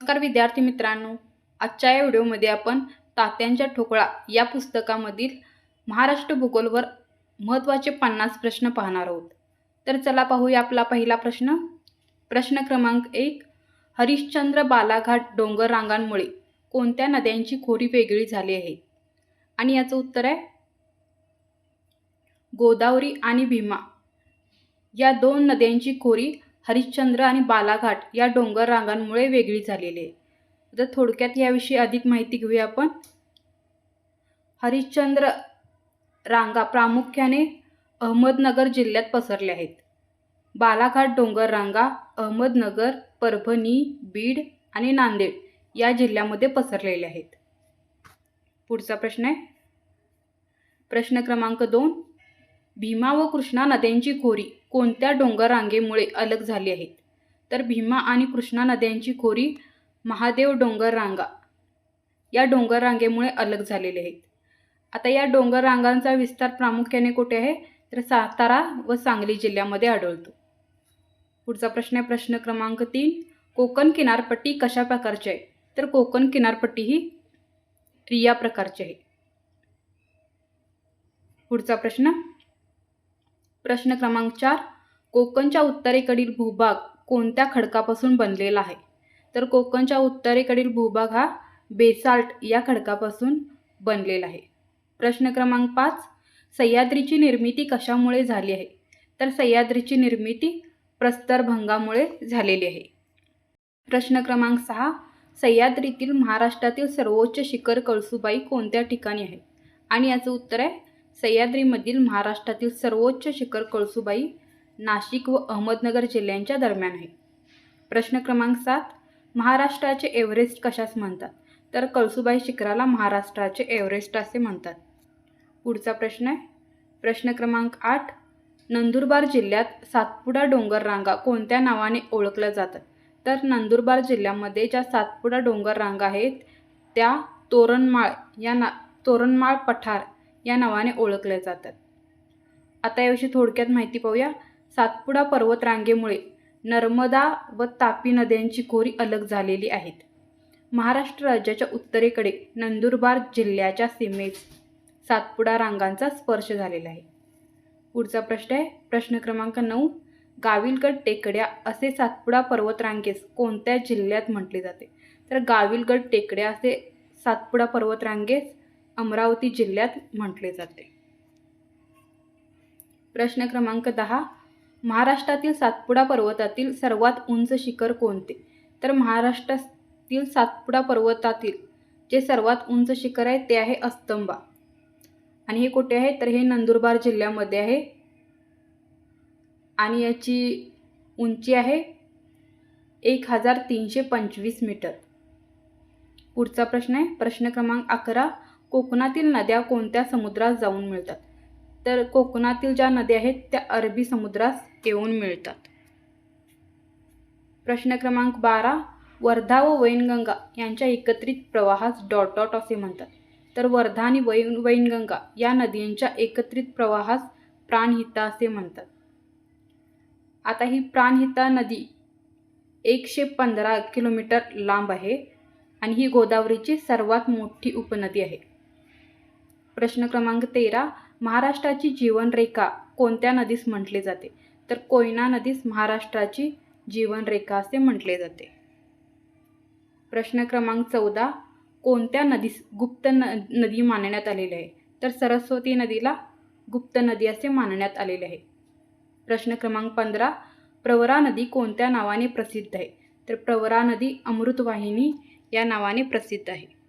नमस्कार विद्यार्थी मित्रांनो आजच्या या व्हिडिओमध्ये आपण तात्यांच्या ठोकळा या पुस्तकामधील महाराष्ट्र भूगोलवर महत्त्वाचे पन्नास प्रश्न पाहणार आहोत. तर चला पाहूया आपला पहिला प्रश्न. प्रश्न क्रमांक एक हरिश्चंद्र बालाघाट डोंगर रांगांमुळे कोणत्या नद्यांची खोरी वेगळी झाली आहे? आणि याचं उत्तर आहे गोदावरी आणि भीमा. या दोन नद्यांची खोरी हरिश्चंद्र आणि बालाघाट या डोंगर रांगांमुळे वेगळी झालेली आहे. तर थोडक्यात याविषयी अधिक माहिती घेऊया आपण. हरिश्चंद्र रांगा प्रामुख्याने अहमदनगर जिल्ह्यात पसरल्या आहेत. बालाघाट डोंगर रांगा अहमदनगर परभणी बीड आणि नांदेड या जिल्ह्यामध्ये पसरलेले आहेत. पुढचा प्रश्न आहे. प्रश्न क्रमांक दोन. भीमा व कृष्णा नद्यांची खोरी कोणत्या डोंगररांगेमुळे अलग झाली आहेत? तर भीमा आणि कृष्णा नद्यांची खोरी महादेव डोंगररांगा या डोंगररांगेमुळे अलग झालेले आहेत. आता या डोंगररांगांचा विस्तार प्रामुख्याने कुठे आहे? तर सातारा व सांगली जिल्ह्यामध्ये आढळतो. पुढचा प्रश्न आहे प्रश्न क्रमांक तीन. कोकण किनारपट्टी कशा प्रकारची आहे? तर कोकण किनारपट्टी ही रिया प्रकारची आहे. पुढचा प्रश्न प्रश्न क्रमांक चार कोकणच्या उत्तरेकडील भूभाग कोणत्या खडकापासून बनलेला आहे? तर कोकणच्या उत्तरेकडील भूभाग हा बेसाल्ट या खडकापासून बनलेला आहे. प्रश्न क्रमांक पाच सह्याद्रीची निर्मिती कशामुळे झाली आहे? तर सह्याद्रीची निर्मिती प्रस्तरभंगामुळे झालेली आहे. प्रश्न क्रमांक सहा सह्याद्रीतील महाराष्ट्रातील सर्वोच्च शिखर कळसुबाई कोणत्या ठिकाणी आहे? आणि याचं उत्तर आहे सह्याद्रीमधील महाराष्ट्रातील सर्वोच्च शिखर कळसुबाई नाशिक व अहमदनगर जिल्ह्यांच्या दरम्यान आहे. प्रश्न क्रमांक सात महाराष्ट्राचे एव्हरेस्ट कशास म्हणतात? तर कळसुबाई शिखराला महाराष्ट्राचे एव्हरेस्ट असे म्हणतात. पुढचा प्रश्न आहे. प्रश्न क्रमांक आठ नंदुरबार जिल्ह्यात सातपुडा डोंगर रांगा कोणत्या नावाने ओळखल्या जातात? तर नंदुरबार जिल्ह्यामध्ये ज्या सातपुडा डोंगर रांगा आहेत त्या तोरणमाळ या ना तोरणमाळ पठार या नावाने ओळखल्या जातात. आता याविषयी थोडक्यात माहिती पाहूया. सातपुडा पर्वतरांगेमुळे नर्मदा व तापी नद्यांची खोरी अलग झालेली आहेत. महाराष्ट्र राज्याच्या उत्तरेकडे नंदुरबार जिल्ह्याच्या सीमेत सातपुडा रांगांचा स्पर्श झालेला आहे. पुढचा प्रश्न आहे. प्रश्न क्रमांक नऊ. गाविलगड टेकड्या असे सातपुडा पर्वतरांगेस कोणत्या जिल्ह्यात म्हटले जाते? तर गाविलगड टेकड्या असे सातपुडा पर्वतरांगेस अमरावती जिल्ह्यात म्हटले जाते. प्रश्न क्रमांक दहा. महाराष्ट्रातील सातपुडा पर्वतातील सर्वात उंच शिखर कोणते? तर महाराष्ट्रातील सातपुडा पर्वतातील जे सर्वात उंच शिखर आहे ते आहे अस्तंबा. आणि हे कुठे आहे? तर हे नंदुरबार जिल्ह्यामध्ये आहे. आणि याची उंची आहे एक हजार तीनशे पंचवीस मीटर. पुढचा प्रश्न आहे. प्रश्न क्रमांक अकरा. कोकणातील नद्या कोणत्या समुद्रात जाऊन मिळतात? तर कोकणातील ज्या नद्या आहेत त्या अरबी समुद्रास येऊन मिळतात. प्रश्न क्रमांक बारा वर्धा व वैनगंगा यांच्या एकत्रित प्रवाहास डॉट डॉट असे म्हणतात. तर वर्धा आणि वैन वैनगंगा या नद्यांच्या एकत्रित प्रवाहास प्राणहिता असे म्हणतात. आता ही प्राणहिता नदी एकशे पंधरा किलोमीटर लांब आहे आणि ही गोदावरीची सर्वात मोठी उपनदी आहे. प्रश्न क्रमांक तेरा महाराष्ट्राची जीवनरेखा कोणत्या नदीस म्हटले जाते? तर कोयना नदीस महाराष्ट्राची जीवनरेखा असे म्हटले जाते. प्रश्न क्रमांक चौदा कोणत्या नदीस गुप्त न नदी मानण्यात आलेली आहे? तर सरस्वती नदीला गुप्त नदी असे मानण्यात आलेले आहे. प्रश्न क्रमांक पंधरा प्रवरा नदी कोणत्या नावाने प्रसिद्ध आहे? तर प्रवरा नदी अमृतवाहिनी या नावाने प्रसिद्ध आहे.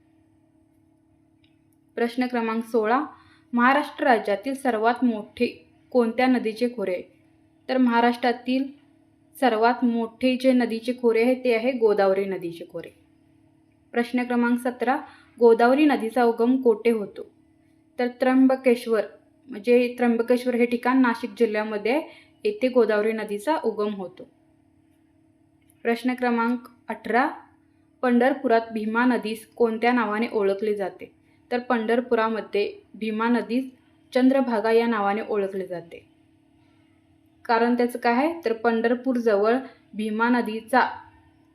प्रश्न क्रमांक सोळा. महाराष्ट्र राज्यातील सर्वात मोठे कोणत्या नदीचे खोरे आहे तर महाराष्ट्रातील सर्वात मोठे जे नदीचे खोरे आहे ते आहे गोदावरी नदीचे खोरे. प्रश्न क्रमांक सतरा. गोदावरी नदीचा उगम कोठे होतो? तर त्र्यंबकेश्वर म्हणजे त्र्यंबकेश्वर हे ठिकाण नाशिक जिल्ह्यामध्ये येथे गोदावरी नदीचा उगम होतो. प्रश्न क्रमांक अठरा. पंढरपुरात भीमा नदीस कोणत्या नावाने ओळखले जाते? तर पंढरपुरामध्ये भीमा नदीस चंद्रभागा या नावाने ओळखले जाते. कारण त्याचं काय आहे? तर पंढरपूरजवळ भीमा नदीचा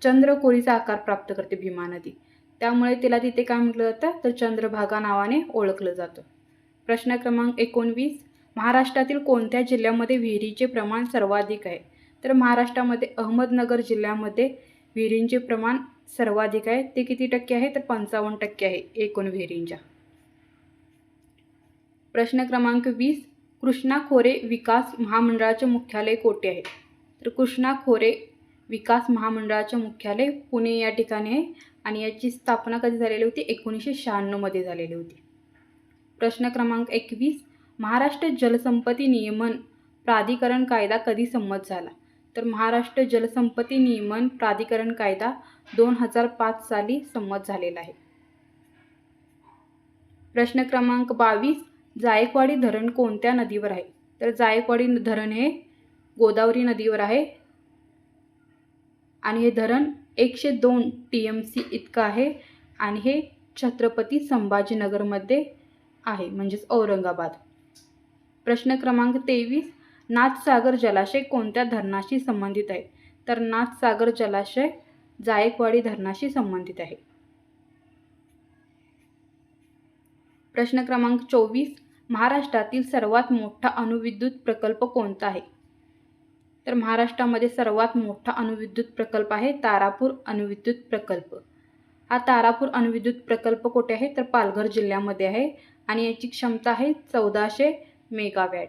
चंद्रकोरीचा आकार प्राप्त करते भीमा नदी. त्यामुळे तिला तिथे काय म्हटलं जातं? तर चंद्रभागा नावाने ओळखलं जातं. प्रश्न क्रमांक एकोणवीस. महाराष्ट्रातील कोणत्या जिल्ह्यामध्ये विहिरीचे प्रमाण सर्वाधिक आहे? तर महाराष्ट्रामध्ये अहमदनगर जिल्ह्यामध्ये विहिरींचे प्रमाण सर्वाधिक आहे. ते किती टक्के आहे? तर पंचावन्न टक्के आहे. एकूण विहिरींच्या. प्रश्न क्रमांक वीस. कृष्णा खोरे विकास महामंडळाचे मुख्यालय कोठे आहे? तर कृष्णा खोरे विकास महामंडळाचे मुख्यालय पुणे या ठिकाणी आहे आणि याची स्थापना कधी झालेली होती? एकोणीसशे शहाण्णवमध्ये झालेली होती. प्रश्न क्रमांक एकवीस. महाराष्ट्र जलसंपत्ती नियमन प्राधिकरण कायदा कधी संमत झाला? तर महाराष्ट्र जलसंपत्ती नियमन प्राधिकरण कायदा दोन हजार पाच साली संमत झालेला आहे. प्रश्न क्रमांक बावीस जायकवाडी धरण कोणत्या नदीवर आहे? तर जायकवाडी धरण हे गोदावरी नदीवर आहे आणि हे धरण एकशे दोन टी एम सी इतकं आहे आणि हे छत्रपती संभाजीनगरमध्ये आहे म्हणजेच औरंगाबाद. प्रश्न क्रमांक तेवीस नाथसागर जलाशय कोणत्या धरणाशी संबंधित आहे? तर नाथसागर जलाशय जायकवाडी धरणाशी संबंधित आहे. प्रश्न क्रमांक चोवीस. महाराष्ट्रातील सर्वात मोठा अणुविद्युत प्रकल्प कोणता आहे? तर महाराष्ट्रामध्ये सर्वात मोठा अणुविद्युत प्रकल्प आहे तारापूर अणुविद्युत प्रकल्प. हा तारापूर अणुविद्युत प्रकल्प कुठे आहे? तर पालघर जिल्ह्यामध्ये आहे आणि याची क्षमता आहे चौदाशे मेगावॅट.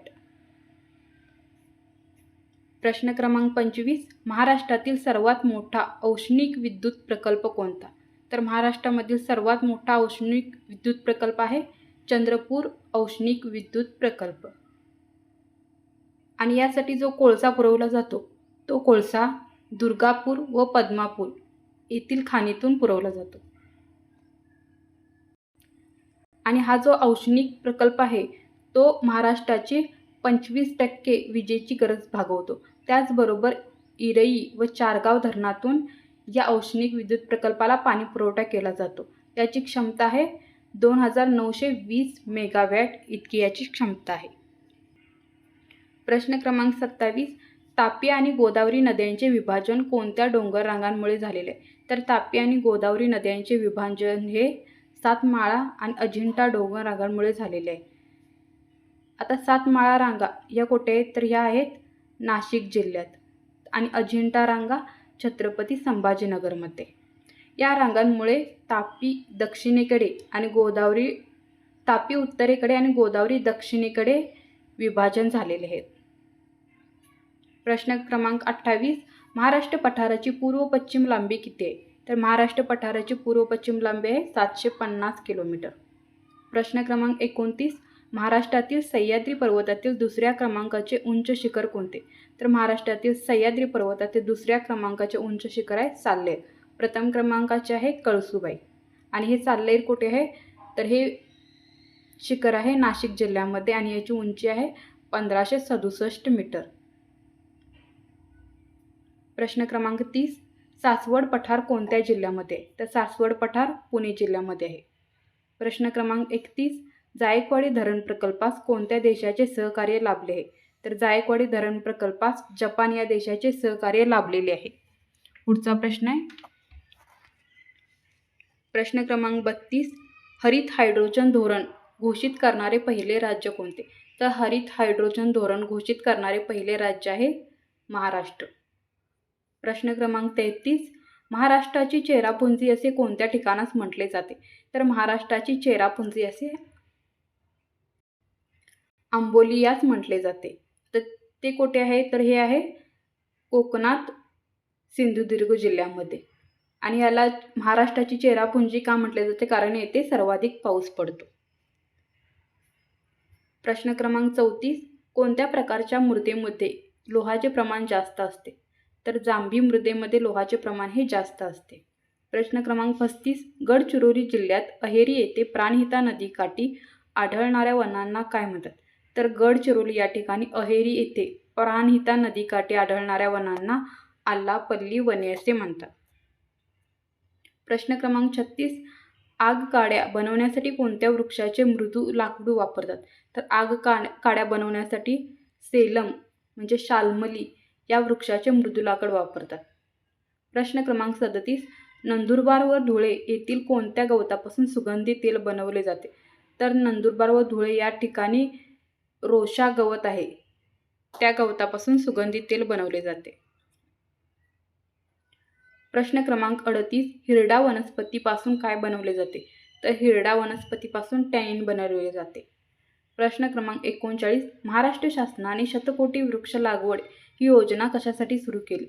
प्रश्न क्रमांक पंचवीस महाराष्ट्रातील सर्वात मोठा औष्णिक विद्युत प्रकल्प कोणता? तर महाराष्ट्रामधील सर्वात मोठा औष्णिक विद्युत प्रकल्प आहे चंद्रपूर औष्णिक विद्युत प्रकल्प. आणि यासाठी जो कोळसा पुरवला जातो तो कोळसा दुर्गापूर व पद्मापूर येथील खाणीतून पुरवला जातो. आणि हा जो औष्णिक प्रकल्प आहे तो महाराष्ट्राची पंचवीस टक्के विजेची गरज भागवतो. त्याचबरोबर इरई व चारगाव धरणातून या औष्णिक विद्युत प्रकल्पाला पाणी पुरवठा केला जातो. याची क्षमता आहे दोन हजार नऊशे वीस मेगावॅट इतकी याची क्षमता आहे. प्रश्न क्रमांक सत्तावीस तापी आणि गोदावरी नद्यांचे विभाजन कोणत्या डोंगर रांगांमुळे झालेले? आहे तर तापी आणि गोदावरी नद्यांचे विभाजन हे सातमाळा आणि अजिंठा डोंगर रांगांमुळे झालेले आहे. आता सातमाळा रांगा या कुठे आहेत? तर ह्या आहेत नाशिक जिल्ह्यात आणि अजिंठा रांगा छत्रपती संभाजीनगरमध्ये. या रांगांमुळे तापी दक्षिणेकडे आणि गोदावरी तापी उत्तरेकडे आणि गोदावरी दक्षिणेकडे विभाजन झालेले आहेत. प्रश्न क्रमांक अठ्ठावीस महाराष्ट्र पठाराची पूर्व पश्चिम लांबी किती आहे? तर महाराष्ट्र पठाराची पूर्व पश्चिम लांबी आहे सातशे पन्नास किलोमीटर. प्रश्न क्रमांक एकोणतीस महाराष्ट्रातील सह्याद्री पर्वतातील दुसऱ्या क्रमांकाचे उंच शिखर कोणते? तर महाराष्ट्रातील सह्याद्री पर्वतातील दुसऱ्या क्रमांकाचे उंच शिखर आहे साल्लेर. प्रथम क्रमांकाचे आहे कळसुबाई. आणि हे साल्लेर कुठे आहे? तर हे शिखर आहे नाशिक जिल्ह्यामध्ये आणि याची उंची आहे पंधराशे सदुसष्ट मीटर. प्रश्न क्रमांक तीस. सासवड पठार कोणत्या जिल्ह्यामध्ये? तर सासवड पठार पुणे जिल्ह्यामध्ये आहे. प्रश्न क्रमांक एकतीस. जायकवाडी धरण प्रकल्पास कोणत्या देशाचे सहकार्य लाभले आहे? तर जायकवाडी धरण प्रकल्पास जपान या देशाचे सहकार्य लाभलेले आहे. पुढचा प्रश्न आहे. प्रश्न क्रमांक बत्तीस हरित हायड्रोजन धोरण घोषित करणारे पहिले राज्य कोणते? तर हरित हायड्रोजन धोरण घोषित करणारे पहिले राज्य आहे महाराष्ट्र. प्रश्न क्रमांक तेहतीस महाराष्ट्राची चेरापुंजी असे कोणत्या ठिकाणास म्हटले जाते? तर महाराष्ट्राची चेरापुंजी असे आंबोली याच म्हटले जाते. तर ते कुठे आहे? तर हे आहे कोकणात सिंधुदुर्ग जिल्ह्यामध्ये. आणि याला महाराष्ट्राची चेरापुंजी का म्हटले जाते? कारण येथे सर्वाधिक पाऊस पडतो. प्रश्न क्रमांक चौतीस. कोणत्या प्रकारच्या मृदेमध्ये लोहाचे प्रमाण जास्त असते? तर जांभी मृदेमध्ये लोहाचे प्रमाण हे जास्त असते. प्रश्न क्रमांक पस्तीस. गडचिरोली जिल्ह्यात अहेरी येथे प्राणहिता नदीकाठी आढळणाऱ्या वनांना काय म्हणतात? तर गडचिरोली या ठिकाणी अहेरी येथे प्राणहिता नदीकाठी आढळणाऱ्या वनांना आल्लापल्ली वने असे म्हणतात. प्रश्न क्रमांक छत्तीस. आग काड्या बनवण्यासाठी कोणत्या वृक्षाचे मृदू लाकूड वापरतात? तर आग का काड्या बनवण्यासाठी सेलम म्हणजे शालमली या वृक्षाचे मृदू लाकड वापरतात. प्रश्न क्रमांक सदतीस. नंदुरबार व धुळे येथील कोणत्या गवतापासून सुगंधी तेल बनवले जाते? तर नंदुरबार व धुळे या ठिकाणी रोशा गवत आहे. त्या गवतापासून सुगंधी तेल बनवले जाते. प्रश्न क्रमांक अडतीस हिरडा वनस्पतीपासून काय बनवले जाते? तर हिरडा वनस्पतीपासून टॅनिन बनवले जाते. प्रश्न क्रमांक एकोणचाळीस महाराष्ट्र शासनाने शतकोटी वृक्ष लागवड ही योजना कशासाठी सुरू केली?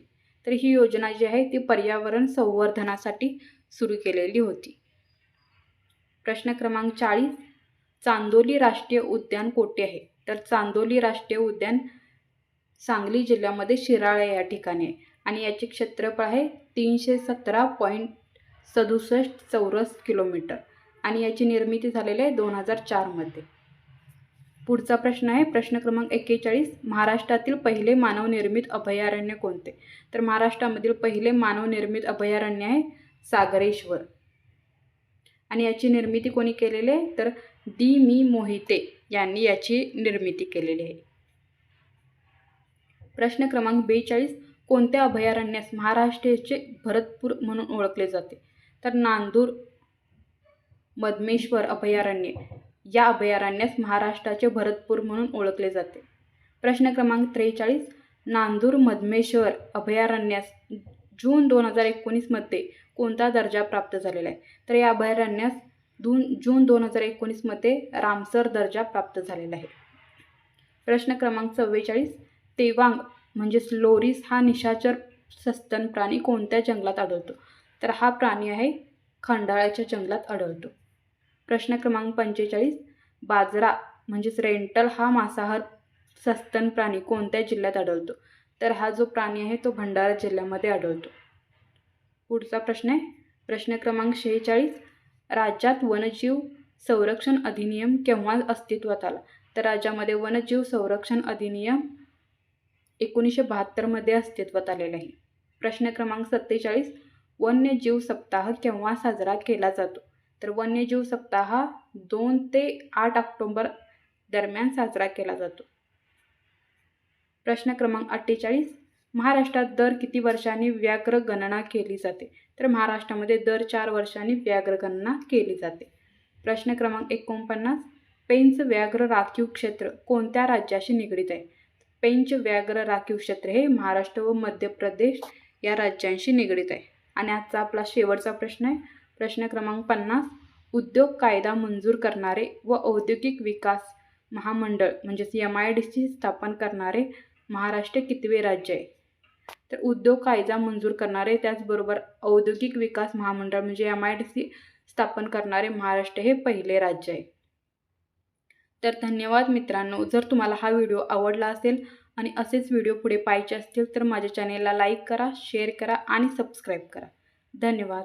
तर ही योजना जी आहे ती पर्यावरण संवर्धनासाठी सुरू केलेली होती. प्रश्न क्रमांक चाळीस चांदोली राष्ट्रीय उद्यान कोठे आहे? तर चांदोली राष्ट्रीय उद्यान सांगली जिल्ह्यामध्ये शिराळे या ठिकाणी आहे. आणि याचे क्षेत्रफळ आहे तीनशे सतरा पॉईंट सदुसष्ट चौरस किलोमीटर. आणि याची निर्मिती झालेली आहे दोन हजार चारमध्ये पुढचा प्रश्न आहे प्रश्न क्रमांक एक्केचाळीस महाराष्ट्रातील पहिले मानवनिर्मित अभयारण्य कोणते? तर महाराष्ट्रामधील पहिले मानवनिर्मित अभयारण्य आहे सागरेश्वर. आणि याची निर्मिती कोणी केलेली आहे? तर दी मी मोहिते. यांनी याची निर्मिती केलेली आहे. प्रश्न क्रमांक बेचाळीस कोणत्या अभयारण्यास महाराष्ट्राचे भरतपूर म्हणून ओळखले जाते? तर नांदूर मधमेश्वर अभयारण्य. या अभयारण्यास महाराष्ट्राचे भरतपूर म्हणून ओळखले जाते. प्रश्न क्रमांक त्रेचाळीस नांदूर मधमेश्वर अभयारण्यास जून दोन हजार एकोणीसमध्ये कोणता दर्जा प्राप्त झालेला आहे? तर या अभयारण्यास दोन जून दोन हजार एकोणीसमध्ये रामसर दर्जा प्राप्त झालेला आहे. प्रश्न क्रमांक चव्वेचाळीस तेवांग म्हणजेच लोरीस हा निशाचर सस्तन प्राणी कोणत्या जंगलात आढळतो? तर हा प्राणी आहे खंडाळ्याच्या जंगलात आढळतो. प्रश्न क्रमांक पंचेचाळीस बाजरा म्हणजेच रेंटल हा मांसाहार सस्तन प्राणी कोणत्या जिल्ह्यात आढळतो? तर हा जो प्राणी आहे तो भंडारा जिल्ह्यामध्ये आढळतो. पुढचा प्रश्न आहे. प्रश्न क्रमांक शेहेचाळीस राज्यात वनजीव संरक्षण अधिनियम केव्हा अस्तित्वात आला? तर राज्यामध्ये वनजीव संरक्षण अधिनियम एकोणीसशे बहात्तरमध्ये अस्तित्वात आलेला आहे. प्रश्न क्रमांक सत्तेचाळीस वन्यजीव सप्ताह केव्हा साजरा केला जातो? तर वन्यजीव सप्ताह दोन ते आठ ऑक्टोंबर दरम्यान साजरा केला जातो. प्रश्न क्रमांक अठ्ठेचाळीस महाराष्ट्रात दर किती वर्षांनी व्याघ्र गणना केली जाते? तर महाराष्ट्रामध्ये दर चार वर्षांनी व्याघ्र गणना केली जाते. प्रश्न क्रमांक एकोणपन्नास पेंच व्याघ्र राखीव क्षेत्र कोणत्या राज्याशी निगडीत आहे? पेंच व्याघ्र राखीव क्षेत्र हे महाराष्ट्र व मध्य प्रदेश या राज्यांशी निगडीत आहे. आणि आजचा आपला शेवटचा प्रश्न आहे. प्रश्न क्रमांक पन्नास उद्योग कायदा मंजूर करणारे व औद्योगिक विकास महामंडळ म्हणजेच एम आय डी सी स्थापन करणारे महाराष्ट्र कितवे राज्य आहे? तर उद्योग कायदा मंजूर करणारे त्याचबरोबर औद्योगिक विकास महामंडळ म्हणजे एम आय डी सी स्थापन करणारे महाराष्ट्र हे पहिले राज्य आहे. तर धन्यवाद मित्रांनो. जर तुम्हाला हा व्हिडिओ आवडला असेल आणि असेच व्हिडिओ पुढे पाहिजे असतील तर माझ्या चॅनेलला लाईक करा शेअर करा आणि सबस्क्राईब करा. धन्यवाद.